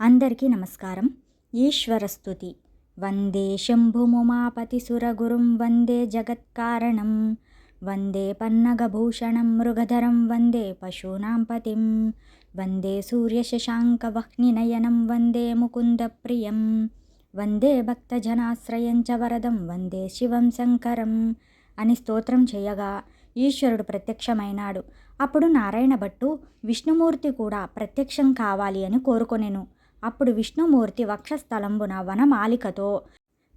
అందరికీ నమస్కారం. ఈశ్వరస్తుతి వందే శంభుముమాపతిసురగురుం వందే జగత్కారణం వందే పన్నగభూషణం మృగధరం వందే పశూనాం పతిం వందే సూర్యశశాంకవహ్నినయనం వందే ముకుందప్రియం వందే భక్తజనాశ్రయం చ వరదం వందే శివం శంకరం. అని స్తోత్రం చేయగా ఈశ్వరుడు ప్రత్యక్షమైనాడు. అప్పుడు నారాయణ భట్టు విష్ణుమూర్తి కూడా ప్రత్యక్షం కావాలి అని కోరుకొనెను. అప్పుడు విష్ణుమూర్తి వక్షస్థలంబున వనమాలికతో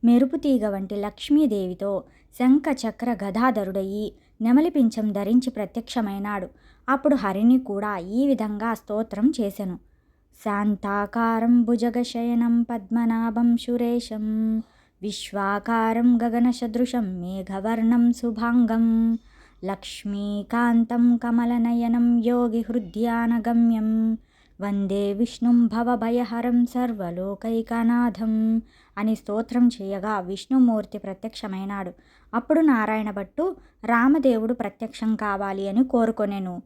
మెరుపుతీగ వంటి లక్ష్మీదేవితో శంఖ చక్ర గదాధరుడయి నెమలిపించం ధరించి ప్రత్యక్షమైనాడు. అప్పుడు హరిని కూడా ఈ విధంగా స్తోత్రం చేసెను. శాంతాకారం భుజగశయనం పద్మనాభం సురేశం విశ్వాకారం గగనసదృశం మేఘవర్ణం శుభాంగం లక్ష్మీకాంతం కమలనయనం యోగి హృద్యానగమ్యం వందే విష్ణుం భవభయహరం సర్వలోకైకనాథం అని స్తోత్రం చేయగా విష్ణుమూర్తి ప్రత్యక్షమైనాడు. అప్పుడు నారాయణ భట్టు రామదేవుడు ప్రత్యక్షం కావాలి అని కోరుకొనెను.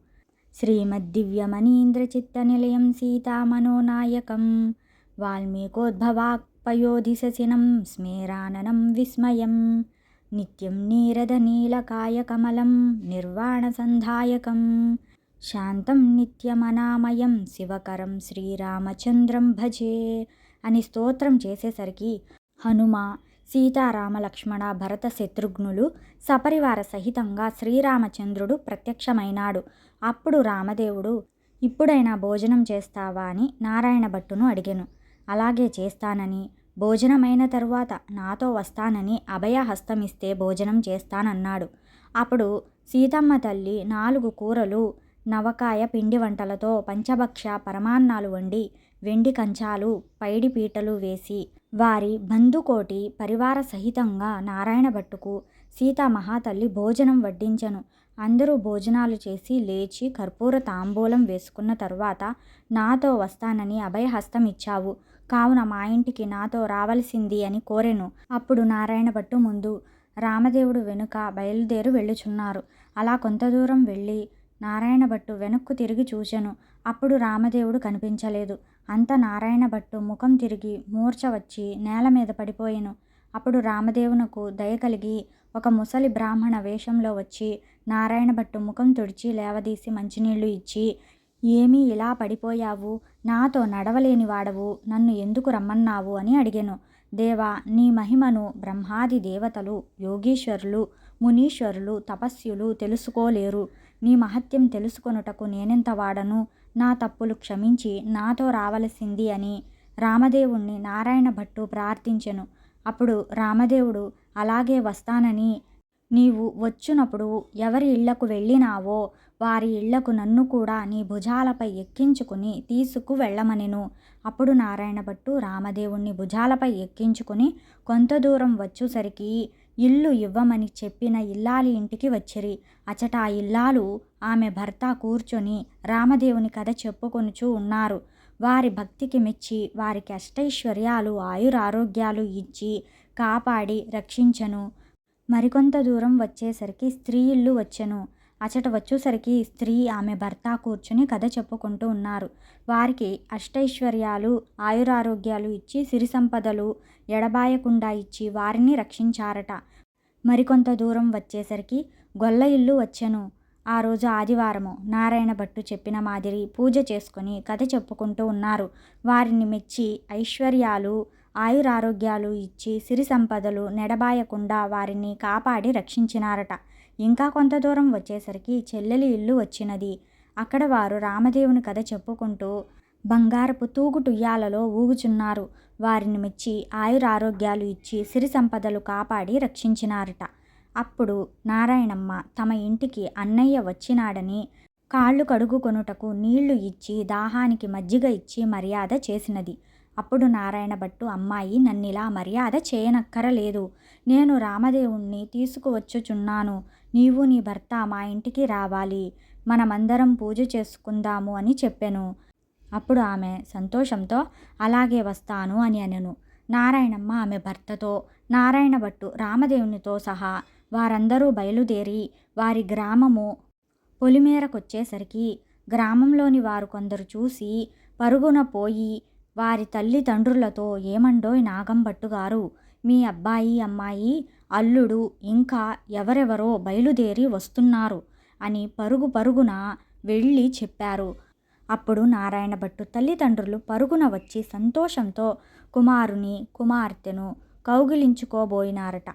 శ్రీమద్దివ్యమనీంద్రచిత్తనిలయం సీతామనోనాయకం వాల్మీకోద్భవాక్పయోధిశసినం స్మేరాననం విస్మయం నిత్యం నీరదనీలకాయకమలం నిర్వాణసంధాయకం శాంతం నిత్యమనామయం శివకరం శ్రీరామచంద్రం భజే అని స్తోత్రం చేసేసరికి హనుమ సీతారామ లక్ష్మణ భరత శత్రుఘ్నులు సపరివార సహితంగా శ్రీరామచంద్రుడు ప్రత్యక్షమైనాడు. అప్పుడు రామదేవుడు ఇప్పుడైనా భోజనం చేస్తావా? అని నారాయణ భట్టును అడిగాను. అలాగే చేస్తానని భోజనమైన తరువాత నాతో వస్తానని అభయహస్తమిస్తే భోజనం చేస్తానన్నాడు. అప్పుడు సీతమ్మ తల్లి నాలుగు కూరలు నవకాయ పిండి వంటలతో పంచభక్ష పరమాన్నాలు వండి వెండి కంచాలు పైడి పీటలు వేసి వారి బంధుకోటి పరివార సహితంగా నారాయణ భట్టుకు సీతామహాతల్లి భోజనం వడ్డించను. అందరూ భోజనాలు చేసి లేచి కర్పూర తాంబూలం వేసుకున్న తరువాత నాతో వస్తానని అభయహస్తం ఇచ్చావు. కావున మా ఇంటికి నాతో రావలసింది అని కోరెను. అప్పుడు నారాయణ భట్టు ముందు రామదేవుడు వెనుక బయలుదేరు వెళ్ళుచున్నారు. అలా కొంత దూరం వెళ్ళి నారాయణ భట్టు వెనక్కు తిరిగి చూశాను అప్పుడు రామదేవుడు కనిపించలేదు. అంత నారాయణ భట్టు ముఖం తిరిగి మూర్ఛ వచ్చి నేల మీద పడిపోయాను. అప్పుడు రామదేవునకు దయ కలిగి ఒక ముసలి బ్రాహ్మణ వేషంలో వచ్చి నారాయణ భట్టు ముఖం తుడిచి లేవదీసి మంచినీళ్ళు ఇచ్చి ఏమీ ఇలా పడిపోయావు? నాతో నడవలేని వాడవు. నన్ను ఎందుకు రమ్మన్నావు అని అడిగాను. దేవా నీ మహిమను బ్రహ్మాది దేవతలు యోగీశ్వరులు మునీశ్వరులు తపస్యులు తెలుసుకోలేరు. నీ మహత్యం తెలుసుకొనుటకు నేనెంత వాడను? నా తప్పులు క్షమించి నాతో రావలసింది అని రామదేవుణ్ణి నారాయణ భట్టు ప్రార్థించెను. అప్పుడు రామదేవుడు అలాగే వస్తానని నీవు వచ్చునప్పుడు ఎవరి ఇళ్ళకు వెళ్ళినావో వారి ఇళ్ళకు నన్ను కూడా నీ భుజాలపై ఎక్కించుకుని తీసుకు వెళ్ళమనెను. అప్పుడు నారాయణ భట్టు రామదేవుణ్ణి భుజాలపై ఎక్కించుకుని కొంత దూరం వచ్చేసరికి ఇల్లు ఇవ్వమని చెప్పిన ఇల్లాలి ఇంటికి వచ్చిరి. అచట ఆ ఇల్లాలు ఆమె భర్త కూర్చొని రామదేవుని కథ చెప్పుకొనుచూ ఉన్నారు. వారి భక్తికి మెచ్చి వారికి అష్టైశ్వర్యాలు ఆయురారోగ్యాలు ఇచ్చి కాపాడి రక్షించను. మరికొంత దూరం వచ్చేసరికి స్త్రీ ఇల్లు వచ్చెను. అచట వచ్చేసరికి స్త్రీ ఆమె భర్త కూర్చుని కథ చెప్పుకుంటూ ఉన్నారు. వారికి అష్టైశ్వర్యాలు ఆయురారోగ్యాలు ఇచ్చి సిరి సంపదలు ఎడబాయకుండా ఇచ్చి వారిని రక్షించారట. మరికొంత దూరం వచ్చేసరికి గొల్ల ఇల్లు వచ్చెను. ఆ రోజు ఆదివారము. నారాయణ భట్టు చెప్పిన మాదిరి పూజ చేసుకుని కథ చెప్పుకుంటూ ఉన్నారు. వారిని మెచ్చి ఐశ్వర్యాలు ఆయురారోగ్యాలు ఇచ్చి సిరి సంపదలు నెడబాయకుండా వారిని కాపాడి రక్షించినారట. ఇంకా కొంత దూరం వచ్చేసరికి చెల్లెలి ఇల్లు వచ్చినది. అక్కడ వారు రామదేవుని కథ చెప్పుకుంటూ బంగారపు తూగుటుయ్యాలలో ఊగుచున్నారు. వారిని మెచ్చి ఆయురారోగ్యాలు ఇచ్చి సిరి సంపదలు కాపాడి రక్షించినారట. అప్పుడు నారాయణమ్మ తమ ఇంటికి అన్నయ్య వచ్చినాడని కాళ్ళు కడుగుకొనుటకు నీళ్ళు ఇచ్చి దాహానికి మజ్జిగ ఇచ్చి మర్యాద చేసినది. అప్పుడు నారాయణ భట్టు అమ్మాయి నన్నిలా మర్యాద చేయనక్కరలేదు. నేను రామదేవుణ్ణి తీసుకువచ్చుచున్నాను. నీవు నీ భర్త మా ఇంటికి రావాలి. మనమందరం పూజ చేసుకుందాము అని చెప్పాను. అప్పుడు ఆమె సంతోషంతో అలాగే వస్తాను అని అనెను. నారాయణమ్మ ఆమె భర్తతో నారాయణ భట్టు రామదేవునితో సహా వారందరూ బయలుదేరి వారి గ్రామము పొలిమేరకొచ్చేసరికి గ్రామంలోని వారు కొందరు చూసి పరుగున పోయి వారి తల్లిదండ్రులతో ఏమండోయ్ నాగంభట్టు గారు మీ అబ్బాయి అమ్మాయి అల్లుడు ఇంకా ఎవరెవరో బయలుదేరి వస్తున్నారు అని పరుగు పరుగున వెళ్ళి చెప్పారు. అప్పుడు నారాయణ భట్టు తల్లిదండ్రులు పరుగున వచ్చి సంతోషంతో కుమారుని కుమార్తెను కౌగిలించుకోబోయినారట.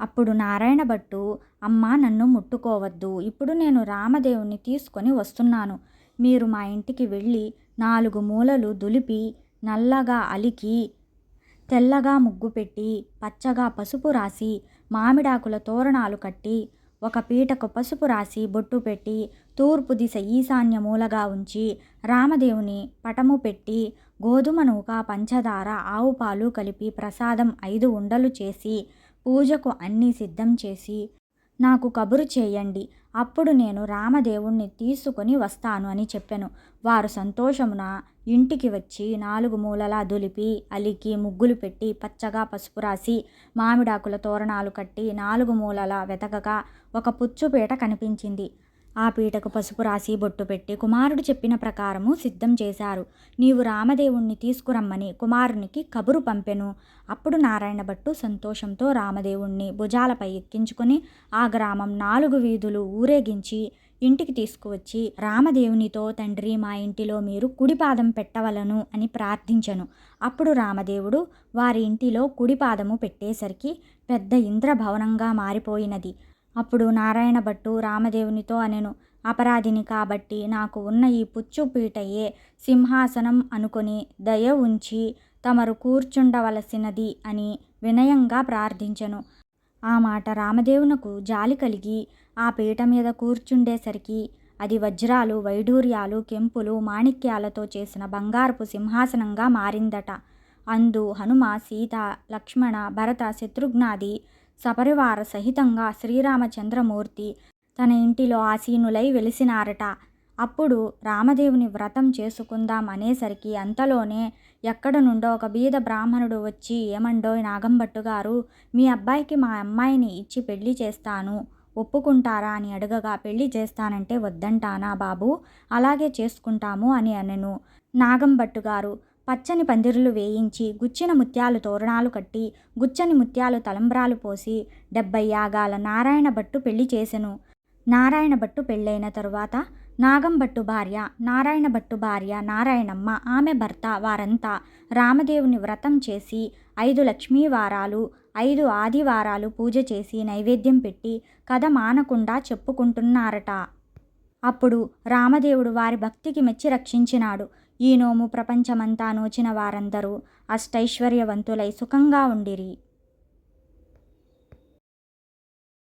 అప్పుడు నారాయణ భట్టు అమ్మ నన్ను ముట్టుకోవద్దు ఇప్పుడు నేను రామదేవుని తీసుకొని వస్తున్నాను. మీరు మా ఇంటికి వెళ్ళి నాలుగు మూలలు దులిపి నల్లగా అలికి తెల్లగా ముగ్గు పెట్టి పచ్చగా పసుపు రాసి మామిడాకుల తోరణాలు కట్టి ఒక పీటకు పసుపు రాసి బొట్టు పెట్టి తూర్పు దిశ ఈశాన్య మూలగా ఉంచి రామదేవుని పటము పెట్టి గోధుమ నూక పంచదార ఆవు పాలు కలిపి ప్రసాదం ఐదు ఉండలు చేసి పూజకు అన్నీ సిద్ధం చేసి నాకు కబురు చేయండి. అప్పుడు నేను రామదేవుణ్ణి తీసుకొని వస్తాను అని చెప్పాను. వారు సంతోషమున ఇంటికి వచ్చి నాలుగు మూలలా దులిపి అలికి ముగ్గులు పెట్టి పచ్చగా పసుపు రాసి మామిడాకుల తోరణాలు కట్టి నాలుగు మూలలా వెతకగా ఒక పుచ్చుపీట కనిపించింది. ఆ పీటకు పసుపు రాసి బొట్టు పెట్టి కుమారుడు చెప్పిన ప్రకారము సిద్ధం చేశారు. నీవు రామదేవుణ్ణి తీసుకురమ్మని కుమారునికి కబురు పంపెను. అప్పుడు నారాయణ భట్టు సంతోషంతో రామదేవుణ్ణి భుజాలపై ఎక్కించుకొని ఆ గ్రామం నాలుగు వీధులు ఊరేగించి ఇంటికి తీసుకువచ్చి రామదేవునితో తండ్రి మా ఇంటిలో మీరు కుడిపాదం పెట్టవలను అని ప్రార్థించను. అప్పుడు రామదేవుడు వారి ఇంటిలో కుడిపాదము పెట్టేసరికి పెద్ద ఇంద్రభవనంగా మారిపోయినది. అప్పుడు నారాయణ భట్టు రామదేవునితో అనెను అపరాధిని కాబట్టి నాకు ఉన్న ఈ పుచ్చు పీటయే సింహాసనం అనుకొని దయ ఉంచి తమరు కూర్చుండవలసినది అని వినయంగా ప్రార్థించెను. ఆ మాట రామదేవునకు జాలి కలిగి ఆ పీట మీద కూర్చుండేసరికి అది వజ్రాలు వైడూర్యాలు కెంపులు మాణిక్యాలతో చేసిన బంగారపు సింహాసనంగా మారిందట. అందు హనుమ సీత లక్ష్మణ భరత శత్రుఘ్నాది సపరివార సహితంగా శ్రీరామచంద్రమూర్తి తన ఇంటిలో ఆసీనులై వెలిసినారట. అప్పుడు రామదేవుని వ్రతం చేసుకుందాం అనేసరికి అంతలోనే ఎక్కడ నుండో ఒక బీద బ్రాహ్మణుడు వచ్చి ఏమండో నాగంభట్టు గారు మీ అబ్బాయికి మా అమ్మాయిని ఇచ్చి పెళ్ళి చేస్తాను. ఒప్పుకుంటారా అని అడగగా పెళ్ళి చేస్తానంటే వద్దంటానా బాబు? అలాగే చేసుకుంటాము అని అనెను. నాగంభట్టు గారు పచ్చని పందిరులు వేయించి గుచ్చిన ముత్యాలు తోరణాలు కట్టి గుచ్చని ముత్యాలు తలంబ్రాలు పోసి డెబ్బై యాగాల నారాయణ భట్టు పెళ్ళి చేసెను. నారాయణ భట్టు పెళ్ళైన తరువాత నాగంభట్టు భార్య నారాయణ భట్టు భార్య నారాయణమ్మ ఆమె భర్త వారంతా రామదేవుని వ్రతం చేసి ఐదు లక్ష్మీ వారాలు ఐదు ఆదివారాలు పూజ చేసి నైవేద్యం పెట్టి కథ మానకుండా చెప్పుకుంటున్నారట. అప్పుడు రామదేవుడు వారి భక్తికి మెచ్చి రక్షించినాడు. ఈ నోము ప్రపంచమంతా నోచిన వారందరూ అష్టైశ్వర్యవంతులై సుఖంగా ఉండిరి.